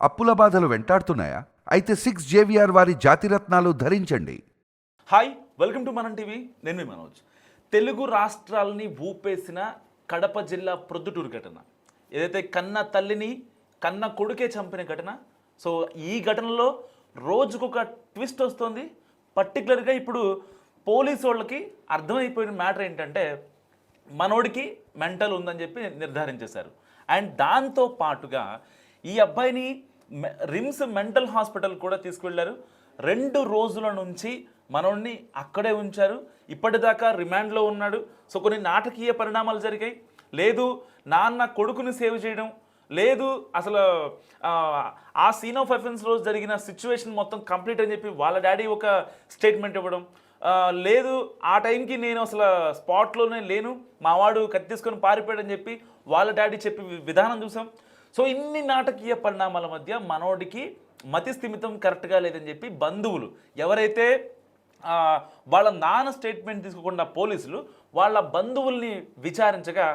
అప్పుల బాధలు వెంటాడుతున్నాయా? అయితే సిక్స్ జేవిఆర్ వారి జాతిరత్నాలు ధరించండి. Hi welcome to Manam TV. నేను మీ మనోజ్. తెలుగు రాష్ట్రాలని ఊపేసిన కడప జిల్లా ప్రొద్దుటూరు ఘటన. ఏదైతే కన్న తల్లిని కన్న కొడుకే చంపిన ఘటన సో ఈ ఘటనలో రోజుకొక ట్విస్ట్ వస్తుంది. పర్టికులర్గా ఇప్పుడు పోలీసు వాళ్ళకి అర్థమైపోయిన మ్యాటర్ ఏంటంటే మనోడికి మెంటల్ ఉందని చెప్పి నిర్ధారించేశారు. అండ్ దాంతో పాటుగా ఈ అబ్బాయిని రిమ్స్ మెంటల్ హాస్పిటల్ కూడా తీసుకువెళ్ళారు రెండు రోజుల నుంచి మనోడిని అక్కడే ఉంచారు. ఇప్పటిదాకా రిమాండ్లో ఉన్నాడు. సో కొన్ని నాటకీయ పరిణామాలు జరిగాయి. లేదు నాన్న కొడుకుని సేవ్ చేయడం. లేదు అసలు ఆ, సీన్ ఆఫ్ ఎఫెన్స్ రోజు జరిగిన సిచ్యువేషన్ మొత్తం కంప్లీట్ అని చెప్పి వాళ్ళ డాడీ ఒక స్టేట్మెంట్ ఇవ్వడం. లేదు ఆ టైంకి నేను అసలు స్పాట్లోనే లేను మావాడు కత్తి తీసుకొని పారిపోయాడని చెప్పి వాళ్ళ డాడీ చెప్పి విధానం చూసాం. సో ఇన్ని నాటకీయ పరిణామాల మధ్య మనోడికి మతి స్థిమితం కరెక్ట్గా లేదని చెప్పి బంధువులు ఎవరైతే వాళ్ళ నాన్న స్టేట్మెంట్ తీసుకోకుండా పోలీసులు వాళ్ళ బంధువుల్ని విచారించగా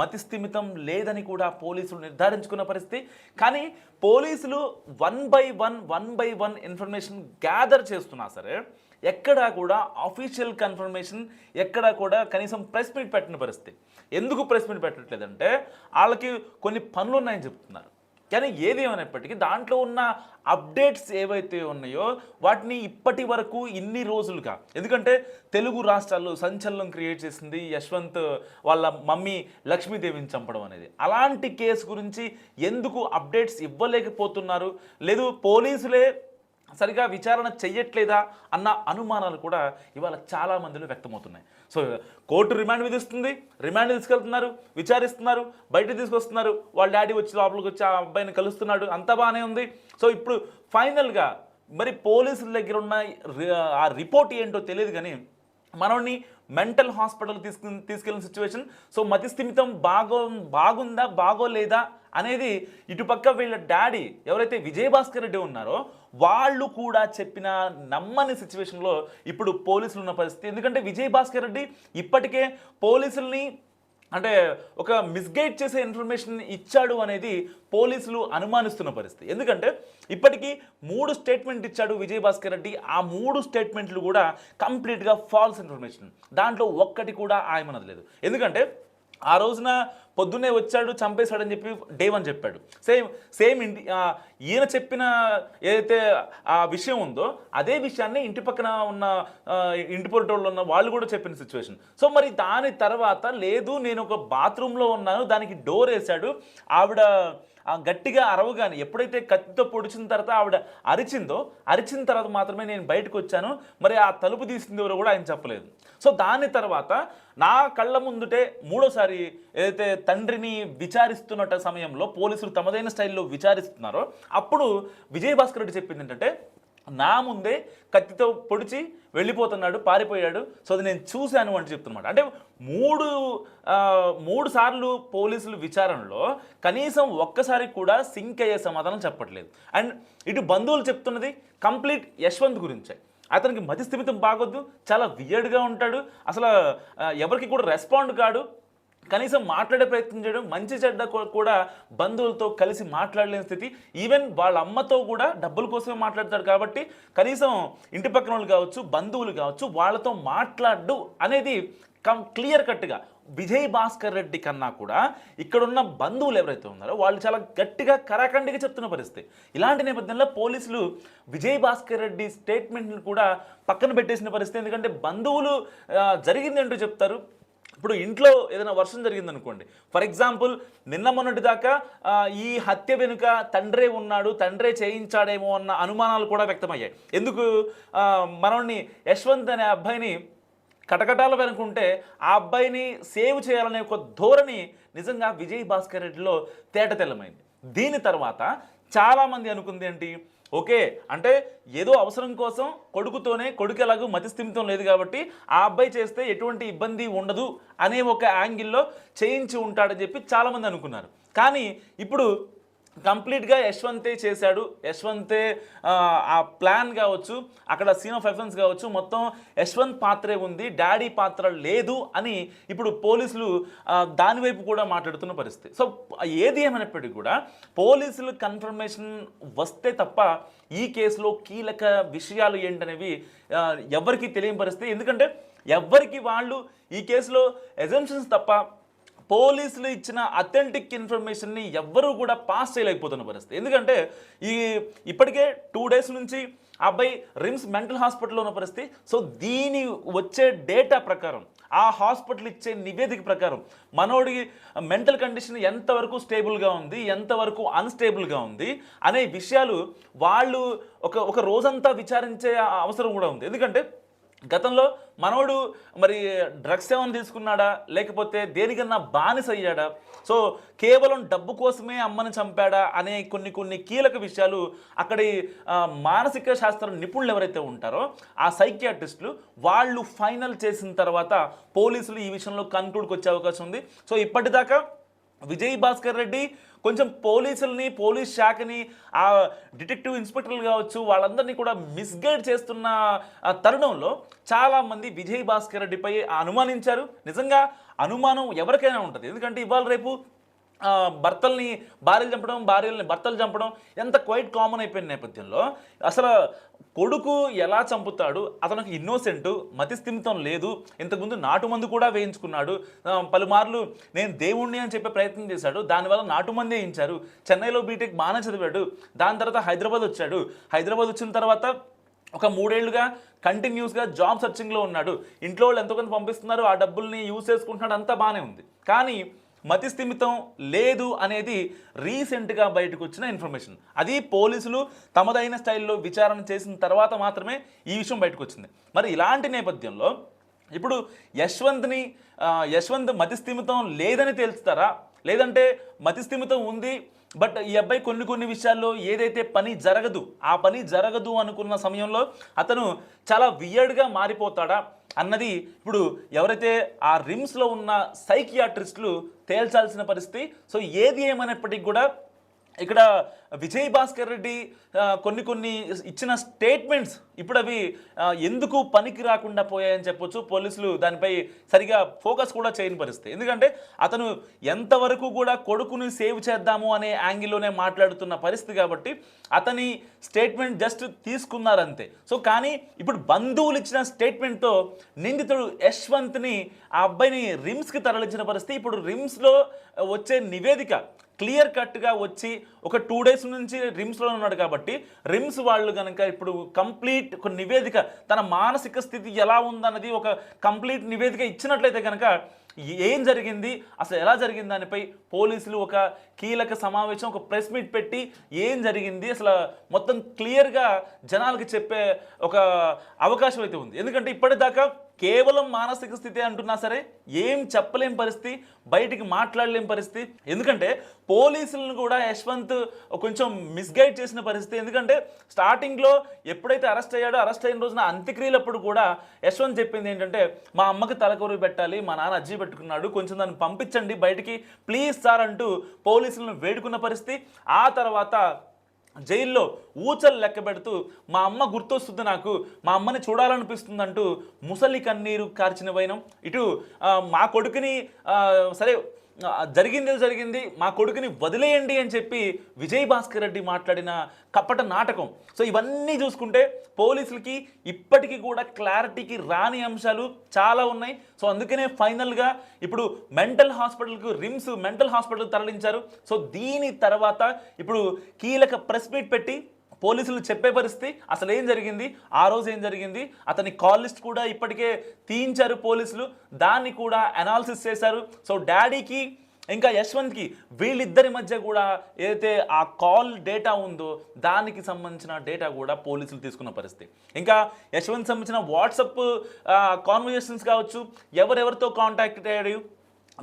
మతి స్థిమితం లేదని కూడా పోలీసులు నిర్ధారించుకున్న పరిస్థితి. కానీ పోలీసులు one by one one by one information gather చేస్తున్నా సరే ఎక్కడా కూడా అఫీషియల్ కన్ఫర్మేషన్ ఎక్కడా కూడా కనీసం ప్రెస్ మీట్ పెట్టిన పరిస్థితి. ఎందుకు ప్రెస్ మీట్ పెట్టట్లేదంటే వాళ్ళకి కొన్ని పనులు ఉన్నాయని చెప్తున్నారు. కానీ ఏది ఏమైనప్పటికీ దాంట్లో ఉన్న అప్డేట్స్ ఏవైతే ఉన్నాయో వాటిని ఇప్పటి వరకు ఇన్ని రోజులుగా ఎందుకంటే తెలుగు రాష్ట్రాల్లో సంచలనం క్రియేట్ చేసింది యశ్వంత్ వాళ్ళ మమ్మీ లక్ష్మీదేవిని చంపడం అనేది. అలాంటి కేసు గురించి ఎందుకు అప్డేట్స్ ఇవ్వలేకపోతున్నారు? లేదు పోలీసులే సరిగా విచారణ చెయ్యట్లేదా అన్న అనుమానాలు కూడా ఇవాళ చాలా మందిలో వ్యక్తమవుతున్నాయి. సో కోర్టు రిమాండ్ విధిస్తుంది రిమాండ్ తీసుకెళ్తున్నారు విచారిస్తున్నారు బయట తీసుకొస్తున్నారు వాళ్ళ డాడీ వచ్చి లోపలికి వచ్చి ఆ అబ్బాయిని కలుస్తున్నాడు అంతా బాగానే ఉంది. సో ఇప్పుడు ఫైనల్గా మరి పోలీసుల దగ్గర ఉన్న ఆ రిపోర్ట్ ఏంటో తెలియదు కానీ మనల్ని మెంటల్ హాస్పిటల్ తీసుకు తీసుకెళ్ళిన సిచ్యువేషన్. సో మతిస్థిమితం బాగో బాగుందా బాగోలేదా అనేది ఇటుపక్క వీళ్ళ డాడీ ఎవరైతే విజయభాస్కర్ రెడ్డి ఉన్నారో వాళ్ళు కూడా చెప్పిన నమ్మని సిచ్యువేషన్లో ఇప్పుడు పోలీసులు ఉన్న పరిస్థితి. ఎందుకంటే విజయభాస్కర్ రెడ్డి ఇప్పటికే పోలీసుల్ని అంటే ఒక మిస్గైడ్ చేసే ఇన్ఫర్మేషన్ ఇచ్చాడు అనేది పోలీసులు అనుమానిస్తున్న పరిస్థితి. ఎందుకంటే ఇప్పటికీ మూడు స్టేట్మెంట్ ఇచ్చాడు విజయభాస్కర్ రెడ్డి. ఆ మూడు స్టేట్మెంట్లు కూడా కంప్లీట్గా ఫాల్స్ ఇన్ఫర్మేషన్ దాంట్లో ఒక్కటి కూడా ఆయమనది లేదు. ఎందుకంటే ఆ రోజున పొద్దున్నే వచ్చాడు చంపేశాడని చెప్పి డే వన్ చెప్పాడు. సేమ్ సేమ్ ఇంటి ఈయన చెప్పిన ఏదైతే ఆ విషయం ఉందో అదే విషయాన్ని ఇంటి పక్కన ఉన్న ఇంటి పొరటోళ్ళు ఉన్న వాళ్ళు కూడా చెప్పిన సిచ్యువేషన్ సో మరి దాని తర్వాత లేదు నేను ఒక బాత్రూంలో ఉన్నాను దానికి డోర్ వేశాడు ఆవిడ ఆ గట్టిగా అరవగానే ఎప్పుడైతే కత్తితో పొడిచిన తర్వాత ఆవిడ అరిచిందో అరిచిన తర్వాత మాత్రమే నేను బయటకు వచ్చాను. మరి ఆ తలుపు తీసింది ఎవరో కూడా ఆయన చెప్పలేదు. సో దాని తర్వాత నా కళ్ళ ముందుటే మూడోసారి ఏదైతే తండ్రిని విచారిస్తున్నట్ట సమయంలో పోలీసులు తమదైన స్టైల్లో విచారిస్తున్నారో అప్పుడు విజయభాస్కర్ రెడ్డి చెప్పింది ఏంటంటే నా ముందే కత్తితో పొడిచి వెళ్ళిపోతున్నాడు పారిపోయాడు. సో అది నేను చూశాను అని చెప్తున్నమాట. అంటే మూడు మూడు సార్లు పోలీసులు విచారణలో కనీసం ఒక్కసారి కూడా సింక్ అయ్యే సమాధానం చెప్పట్లేదు. అండ్ ఇటు బంధువులు చెప్తున్నది కంప్లీట్ యశ్వంత్ గురించే. అతనికి మతి స్థిమితం బాగొద్దు చాలా వియర్డ్గా ఉంటాడు. అసలు ఎవరికి కూడా రెస్పాండ్ కాడు. కనీసం మాట్లాడే ప్రయత్నం చేయడం మంచి చెడ్డ కూడా బంధువులతో కలిసి మాట్లాడలేని స్థితి. ఈవెన్ వాళ్ళ అమ్మతో కూడా డబ్బుల కోసమే మాట్లాడతాడు కాబట్టి కనీసం ఇంటి పక్కన వాళ్ళు కావచ్చు బంధువులు కావచ్చు వాళ్ళతో మాట్లాడు అనేది కం క్లియర్ కట్గా. విజయ్ భాస్కర్ రెడ్డి కన్నా కూడా ఇక్కడున్న బంధువులు ఎవరైతే ఉన్నారో వాళ్ళు చాలా గట్టిగా కరాఖండిగా చెప్తున్న పరిస్థితి. ఇలాంటి నేపథ్యంలో పోలీసులు విజయ్ భాస్కర్ రెడ్డి స్టేట్మెంట్ని కూడా పక్కన పెట్టేసిన పరిస్థితి. ఎందుకంటే బంధువులు ఆ, జరిగింది చెప్తారు. ఇప్పుడు ఇంట్లో ఏదైనా వర్షం జరిగిందనుకోండి. ఫర్ ఎగ్జాంపుల్ నిన్న మొన్నటి దాకా ఈ హత్య వెనుక తండ్రే ఉన్నాడు తండ్రే చేయించాడేమో అన్న అనుమానాలు కూడా వ్యక్తమయ్యాయి. ఎందుకు? మనల్ని యశ్వంత్ అనే అబ్బాయిని కటకటాలు వెనుకుంటే ఆ అబ్బాయిని సేవ్ చేయాలనే ఒక ధోరణి నిజంగా విజయ్ భాస్కర్ రెడ్డిలో తేట తెల్లమైంది దీని తర్వాత చాలామంది అనుకుంది ఏంటి? ఓకే? అంటే ఏదో అవసరం కోసం కొడుకుతోనే కొడుకు ఎలాగో మతిస్థిమితం లేదు కాబట్టి ఆ అబ్బాయి చేస్తే ఎటువంటి ఇబ్బంది ఉండదు అనే ఒక యాంగిల్లో చేయించి ఉంటాడని చెప్పి చాలామంది అనుకున్నారు. కానీ ఇప్పుడు కంప్లీట్గా యశ్వంతే చేశాడు. యశ్వంతే ఆ, ప్లాన్ కావచ్చు అక్కడ సీన్ ఆఫ్ ఎఫెన్స్ కావచ్చు మొత్తం యశ్వంత్ పాత్రే ఉంది డాడీ పాత్ర లేదు అని ఇప్పుడు పోలీసులు దానివైపు కూడా మాట్లాడుతున్న పరిస్థితి. సో ఏది ఏమైనప్పటికీ కూడా పోలీసులు కన్ఫర్మేషన్ వస్తే తప్ప ఈ కేసులో కీలక విషయాలు ఏంటనేవి ఎవరికి తెలియని పరిస్థితి. ఎందుకంటే ఎవ్వరికి వాళ్ళు ఈ కేసులో ఎజంప్షన్స్ తప్ప పోలీసులు ఇచ్చిన అథెంటిక్ ఇన్ఫర్మేషన్ని ఎవ్వరూ కూడా పాస్ చేయలేకపోతున్న పరిస్థితి. ఎందుకంటే ఈ ఇప్పటికే టూ డేస్ నుంచి అబ్బాయి రిమ్స్ మెంటల్ హాస్పిటల్లో ఉన్న పరిస్థితి. సో దీని వచ్చే డేటా ప్రకారం ఆ హాస్పిటల్ ఇచ్చే నివేదిక ప్రకారం మనోడి మెంటల్ కండిషన్ ఎంతవరకు స్టేబుల్గా ఉంది ఎంతవరకు అన్స్టేబుల్గా ఉంది అనే విషయాలు వాళ్ళు ఒక ఒక రోజంతా విచారించే అవసరం కూడా ఉంది. ఎందుకంటే గతంలో మనవడు మరి డ్రగ్స్ ఏమైనా తీసుకున్నాడా? లేకపోతే దేనికన్నా బానిస అయ్యాడా? సో కేవలం డబ్బు కోసమే అమ్మని చంపాడా? అనే కొన్ని కొన్ని కీలక విషయాలు అక్కడి మానసిక శాస్త్ర నిపుణులు ఎవరైతే ఉంటారో ఆ సైకియాట్రిస్టులు వాళ్ళు ఫైనల్ చేసిన తర్వాత పోలీసులు ఈ విషయంలో కన్క్లూడ్కి వచ్చే అవకాశం ఉంది. సో ఇప్పటిదాకా విజయ్ భాస్కర్ రెడ్డి కొంచెం పోలీసుల్ని పోలీస్ శాఖని ఆ డిటెక్టివ్ ఇన్స్పెక్టర్లు కావచ్చు వాళ్ళందరినీ కూడా మిస్గైడ్ చేస్తున్న తరుణంలో చాలామంది విజయ్ భాస్కర్ రెడ్డిపై అనుమానించారు. నిజంగా అనుమానం ఎవరికైనా ఉంటుంది. ఎందుకంటే ఇవాళ రేపు భర్తల్ని భార్యలు చంపడం భార్యల్ని భర్తలు చంపడం ఎంత క్వైట్ కామన్ అయిపోయిన నేపథ్యంలో అసలు కొడుకు ఎలా చంపుతాడు? అతనికి ఇన్నోసెంట్ మతిస్థిమితం లేదు. ఇంతకుముందు నాటు మందు కూడా వేయించుకున్నాడు. పలుమార్లు నేను దేవుణ్ణి అని చెప్పే ప్రయత్నం చేశాడు. దానివల్ల నాటు మంది వేయించారు. చెన్నైలో బీటెక్ బాగానే చదివాడు. దాని తర్వాత హైదరాబాద్ వచ్చాడు. హైదరాబాద్ వచ్చిన తర్వాత ఒక మూడేళ్ళుగా కంటిన్యూస్గా జాబ్ సర్చింగ్లో ఉన్నాడు. ఇంట్లో వాళ్ళు ఎంతో కొంత పంపిస్తున్నారు. ఆ డబ్బుల్ని యూజ్ చేసుకుంటున్నాడు. అంతా బాగానే ఉంది. కానీ మతి స్థిమితం లేదు అనేది రీసెంట్గా బయటకు వచ్చిన ఇన్ఫర్మేషన్. అది పోలీసులు తమదైన స్టైల్లో విచారణ చేసిన తర్వాత మాత్రమే ఈ విషయం బయటకు వచ్చింది మరి ఇలాంటి నేపథ్యంలో ఇప్పుడు యశ్వంత్ని యశ్వంత్ మతిస్థిమితం లేదని తేల్చుతారా? లేదంటే మతిస్థిమితం ఉంది బట్ ఈ అబ్బాయి కొన్ని కొన్ని విషయాల్లో ఏదైతే పని జరగదు ఆ పని జరగదు అనుకున్న సమయంలో అతను చాలా వియర్డ్గా మారిపోతాడా అన్నది ఇప్పుడు ఎవరైతే ఆ రిమ్స్లో ఉన్న సైకియాట్రిస్టులు తేల్చాల్సిన పరిస్థితి. సో ఏది ఏమైనప్పటికీ కూడా ఇక్కడ విజయ్ భాస్కర్ రెడ్డి కొన్ని కొన్ని ఇచ్చిన స్టేట్మెంట్స్ ఇప్పుడు అవి ఎందుకు పనికి రాకుండా పోయాయని చెప్పొచ్చు. పోలీసులు దానిపై సరిగా ఫోకస్ కూడా చేయని పరిస్థితి. ఎందుకంటే అతను ఎంతవరకు కూడా కొడుకుని సేవ్ చేద్దాము అనే యాంగిల్లోనే మాట్లాడుతున్న పరిస్థితి కాబట్టి అతని స్టేట్మెంట్ జస్ట్ తీసుకున్నారంతే. సో కానీ ఇప్పుడు బంధువులు ఇచ్చిన స్టేట్మెంట్తో నిందితుడు యశ్వంత్ని ఆ అబ్బాయిని రిమ్స్కి తరలించిన పరిస్థితి. ఇప్పుడు రిమ్స్లో వచ్చే నివేదిక క్లియర్ కట్గా వచ్చి ఒక టూ డేస్ నుంచి రిమ్స్లో ఉన్నాడు కాబట్టి రిమ్స్ వాళ్ళు కనుక ఇప్పుడు కంప్లీట్ ఒక నివేదిక తన మానసిక స్థితి ఎలా ఉందన్నది ఒక కంప్లీట్ నివేదిక ఇచ్చినట్లయితే కనుక ఏం జరిగింది? అసలు ఎలా జరిగింది దానిపై పోలీసులు ఒక కీలక సమావేశం ఒక ప్రెస్ మీట్ పెట్టి ఏం జరిగింది? అసలు మొత్తం క్లియర్గా జనాలకి చెప్పే ఒక అవకాశం అయితే ఉంది. ఎందుకంటే ఇప్పటిదాకా కేవలం మానసిక స్థితి అంటున్నా సరే ఏం చెప్పలేం పరిస్థితి బయటికి మాట్లాడలేని పరిస్థితి. ఎందుకంటే పోలీసులను కూడా యశ్వంత్ కొంచెం మిస్గైడ్ చేసిన పరిస్థితి. ఎందుకంటే స్టార్టింగ్లో ఎప్పుడైతే అరెస్ట్ అయ్యాడో అరెస్ట్ అయిన రోజున అంత్యక్రియలప్పుడు కూడా యశ్వంత్ చెప్పింది ఏంటంటే మా అమ్మకి తలకొరి పెట్టాలి మా నాన్న అజ్జీ పెట్టుకున్నాడు కొంచెం దాన్ని పంపించండి బయటికి ప్లీజ్ సార్ అంటూ పోలీసులను వేడుకున్న పరిస్థితి. ఆ తర్వాత జైల్లో ఊచలు లెక్క పెడుతూ మా అమ్మ గుర్తొస్తుంది నాకు మా అమ్మని చూడాలనిపిస్తుంది అంటూ ముసలి కన్నీరు కార్చిన వైనం. ఇటు మా కొడుకుని సరే జరిగింది జరిగింది మా కొడుకుని వదిలేయండి అని చెప్పి విజయ్ భాస్కర్ రెడ్డి మాట్లాడిన కపట నాటకం. సో ఇవన్నీ చూసుకుంటే పోలీసులకి ఇప్పటికీ కూడా క్లారిటీకి రాని అంశాలు చాలా ఉన్నాయి. సో అందుకనే ఫైనల్గా ఇప్పుడు మెంటల్ హాస్పిటల్కు రిమ్స్ మెంటల్ హాస్పిటల్ తరలించారు. సో దీని తర్వాత ఇప్పుడు కీలక ప్రెస్ మీట్ పెట్టి పోలీసులు చెప్పే పరిస్థితి. అసలు ఏం జరిగింది? ఆ రోజు ఏం జరిగింది? అతని కాల్ లిస్ట్ కూడా ఇప్పటికే తీయించారు పోలీసులు. దాన్ని కూడా అనాలిసిస్ చేశారు. సో డాడీకి ఇంకా యశ్వంత్కి వీళ్ళిద్దరి మధ్య కూడా ఏదైతే ఆ కాల్ డేటా ఉందో దానికి సంబంధించిన డేటా కూడా పోలీసులు తీసుకున్న పరిస్థితి. ఇంకా యశ్వంత్ సంబంధించిన వాట్సప్ కాన్వర్జేషన్స్ కావచ్చు ఎవరెవరితో కాంటాక్ట్ అయ్యాడు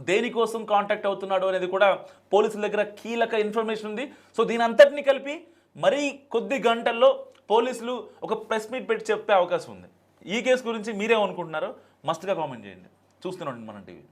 దేనికోసం కాంటాక్ట్ అవుతున్నాడు అనేది కూడా పోలీసుల దగ్గర కీలక ఇన్ఫర్మేషన్ ఉంది. సో దీని అంతటిని కలిపి మరీ కొద్ది గంటల్లో పోలీసులు ఒక ప్రెస్ మీట్ పెట్టి చెప్పే అవకాశం ఉంది. ఈ కేసు గురించి మీరేమనుకుంటున్నారో మస్తుగా కామెంట్ చేయండి. చూస్తున్నాండి మన టీవీ